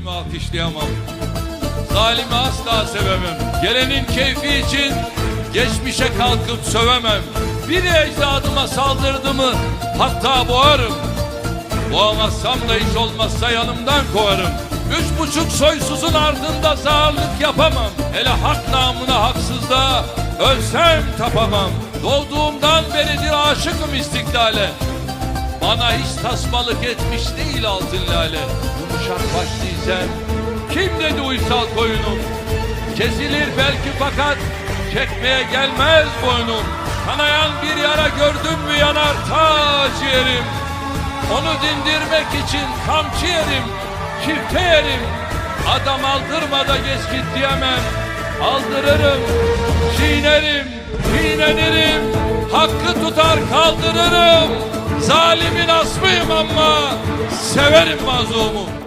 zulmü alkışlayamam. Zalimi asla sevemem. Gelenin keyfi için geçmişe kalkıp sövemem. Bir ecdadıma saldırdı mı hatta boğarım. Boğamazsam da hiç olmazsa yanımdan kovarım. Üç buçuk soysuzun ardında sağırlık yapamam. Hele hak namına haksızlığa ölsem tapamam. Doğduğumdan beridir aşıkım istiklale. Bana hiç tasmalık etmiş değil altın lale. Yumuşak başlıyken kim dedi uysal koyunum? Kesilir belki fakat çekmeye gelmez boynum. Kanayan bir yara gördüm mü yanar ta ciğerim. Onu dindirmek için kamçı yerim, çifte yerim. Adam aldırma da geç git diyemem. Aldırırım, çiğnerim, çiğnenirim. Hakkı tutar kaldırırım. Zalimin asmıyım ama severim mazlumu.